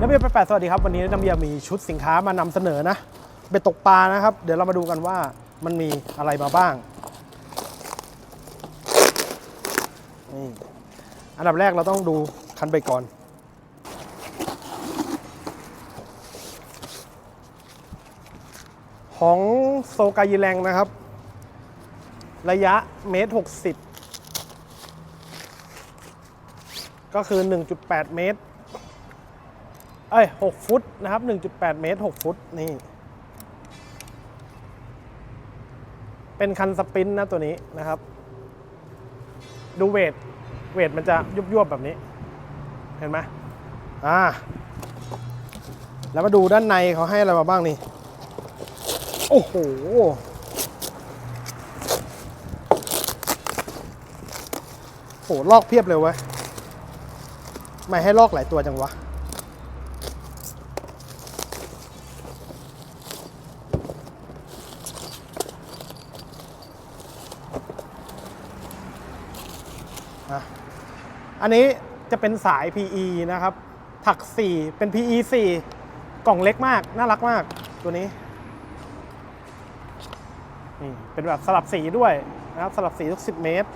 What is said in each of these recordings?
นักเบียร์แปดสวัสดีครับ วันนี้นักเบียร์มีชุดสินค้ามานำเสนอนะเบ็ดตกปลานะครับ เดี๋ยวเรามาดูกันว่ามันมีอะไรมาบ้างนี่อันดับแรกเราต้องดูคันเบ็ดก่อน ของโซกายีแรงนะครับ ระยะเมตรหกสิบก็คือ 1.8 เมตร เอ้ย6ฟุตนะครับ1.8เมตร6ฟุตนี่ เป็นคันสปินนะตัวนี้นะครับ ดูเวท เวทมันจะยุบยวบแบบนี้ เห็นไหมอ่า แล้วมาดูด้านในเขาให้อะไรมาบ้างนี่ โอ้โหโหลอกเพียบเลยเว้ยไม่ให้ลอกหลายตัวจังวะ อะอันนี้จะเป็นสาย PE นะครับ ถัก 4 เป็น PE 4 กล่องเล็กมาก น่ารักมาก ตัวนี้ นี่ เป็นแบบสลับสีด้วยนะครับ สลับสีทุก 10 เมตร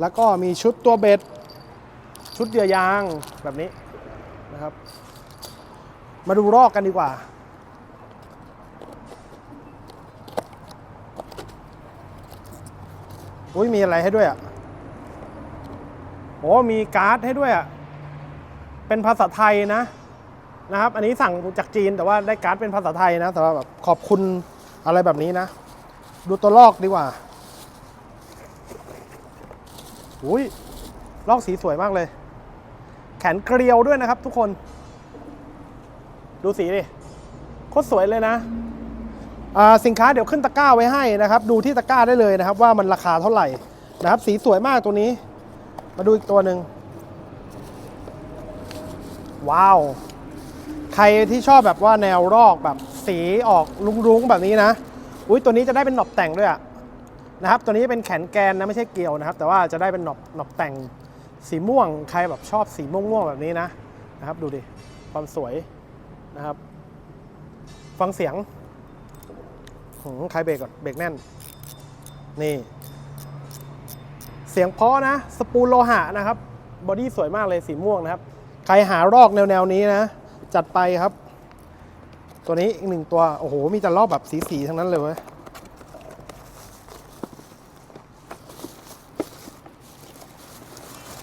แล้วก็มีชุดตัวเบ็ด ชุดเดือยางแบบนี้นะครับ มาดูรอกกันดีกว่า อุ้ยมีอะไรให้ด้วยอะโอ้มีการ์ดให้ด้วยอะ เป็นภาษาไทยนะนะครับ อันนี้สั่งจากจีนแต่ว่าได้การ์ดเป็นภาษาไทยนะแต่ว่าแบบขอบคุณอะไรแบบนี้นะ ดูตัวลอกดีกว่าอุ้ยลอกสีสวยมากเลย แขนเกลียวด้วยนะครับทุกคน ดูสีดิโคตรสวยเลยนะ สินค้าเดี๋ยวขึ้นตะกร้าไว้ให้นะครับ ดูที่ตะกร้าได้เลยนะครับ ว่ามันราคาเท่าไหร่นะครับ สีสวยมากตัวนี้ มาดูอีกตัวหนึ่งว้าว ใครที่ชอบแบบว่าแนวรอกแบบสีออกรุ้งๆแบบนี้นะอุ้ยตัวนี้จะได้เป็นหนอบแต่งด้วยอะนะครับ ตัวนี้เป็นแขนแกนนะไม่ใช่เกลียวนะครับ แต่ว่าจะได้เป็นหนอบหนอบแต่งสีม่วง ใครแบบชอบสีม่วงๆแบบนี้นะนะครับ ดูดิความสวยนะครับ ฟังเสียง หืมใครเบรกก่อนเบรกแน่น นี่ เสียงเพราะนะ สปูลโลหะนะครับ บอดี้สวยมากเลยสีม่วงนะครับ ใครหารอกแนวๆนี้นะ จัดไปครับ ตัวนี้อีกหนึ่งตัว โอ้โห มีแต่รอบแบบสีๆทั้งนั้นเลยเว้ย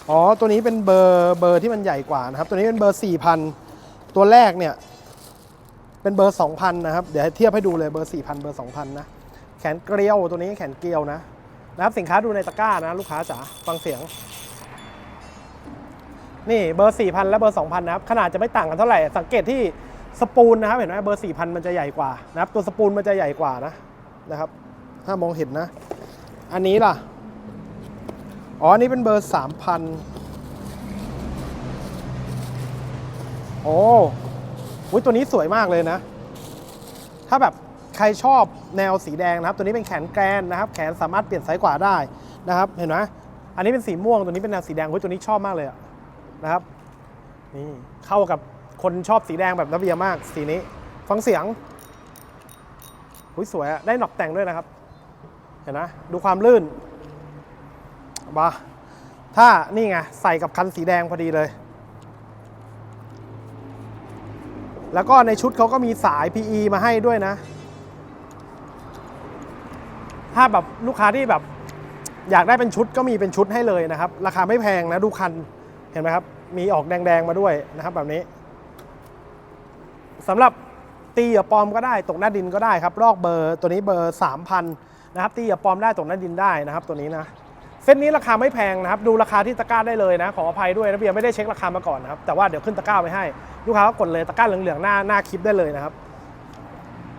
อ๋อ ตัวนี้เป็นเบอร์เบอร์ที่มันใหญ่กว่านะครับ ตัวนี้เป็นเบอร์4,000 ตัวแรกเนี่ย เป็นเบอร์ 2,000 นะครับ เดี๋ยวเทียบให้ดูเลยเบอร์ 4,000 เบอร์ 2,000 นะ แขนเกลียวตัวนี้แขนเกลียวนะนะครับสินค้าดูในตะกร้านะ ลูกค้าจ๋าฟังเสียง นี่เบอร์ 4,000 และเบอร์ 2,000 นะครับ ขนาดจะไม่ต่างกันเท่าไหร่ สังเกตที่สปูลนะครับ เห็นไหมเบอร์ 4,000 มันจะใหญ่กว่านะครับ ตัวสปูลมันจะใหญ่กว่านะนะครับ ถ้ามองเห็นนะ อันนี้ล่ะ อ๋ออันนี้เป็นเบอร์ 3,000 โอ้ อุ๊ยตัวนี้สวยมากเลยนะ ถ้าแบบใครชอบแนวสีแดงนะครับ ตัวนี้เป็นแขนแกรนนะครับ แขนสามารถเปลี่ยนซ้ายขวาได้นะครับ เห็นไหมอันนี้เป็นสีม่วง ตัวนี้เป็นแนวสีแดงเฮ้ยตัวนี้ชอบมากเลยนะครับ นี่เข้ากับคนชอบสีแดงแบบระเบียมาก สีนี้ ฟังเสียงหุ้ยสวยได้หนอกแต่งด้วยนะครับ เห็นไหมดูความลื่นบ้าถ้านี่ไงใส่กับคันสีแดงพอดีเลย แล้วก็ในชุดเขาก็มีสาย PE มาให้ด้วยนะ ถ้าแบบลูกค้าที่แบบ อยากได้เป็นชุดก็มีเป็นชุดให้เลยนะครับ ราคาไม่แพงนะดูคันเห็นไหมครับ มีออกแดงๆมาด้วยนะครับ แบบนี้สำหรับตีเหยื่อปลอมก็ได้ตกหน้าดินก็ได้ครับลอกเบอร์ตัวนี้เบอร์ 3,000 นะครับตีเหยื่อปลอมได้ตกหน้าดินได้นะครับ ตัวนี้นะ เส้นนี้ราคาไม่แพงนะครับ ดูราคาที่ตะกร้าได้เลยนะ ขออภัยด้วยนะเบียร์ไม่ได้เช็คราคามาก่อนนะครับ แต่ว่าเดี๋ยวขึ้นตะกร้าไว้ให้ ลูกค้าก็กดเลยตะกร้าเหลืองๆหน้าหน้าคลิปได้เลยนะครับ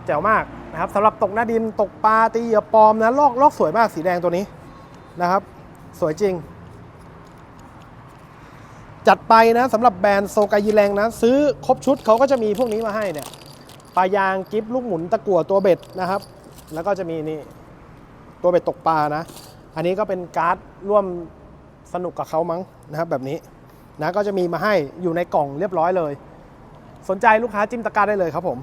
แจ๋วมากนะครับสำหรับตกหน้าดินตกปลาตีเหยื่อปลอมนะลอกลอกสวยมากสีแดงตัวนี้นะครับ สวยจริง จัดไปนะสำหรับแบรนด์โซกายีแรงนะ ซื้อครบชุดเขาก็จะมีพวกนี้มาให้เนี่ยปลายางกิฟลูกหมุนตะกั่วตัวเบ็ดนะครับ แล้วก็จะมีนี่ตัวเบ็ดตกปลานะ อันนี้ก็เป็นการ์ดร่วมสนุกกับเขามั้งนะครับแบบนี้นะก็จะมีมาให้อยู่ในกล่องเรียบร้อยเลย สนใจลูกค้าจิ้มตะกร้าได้เลยครับผม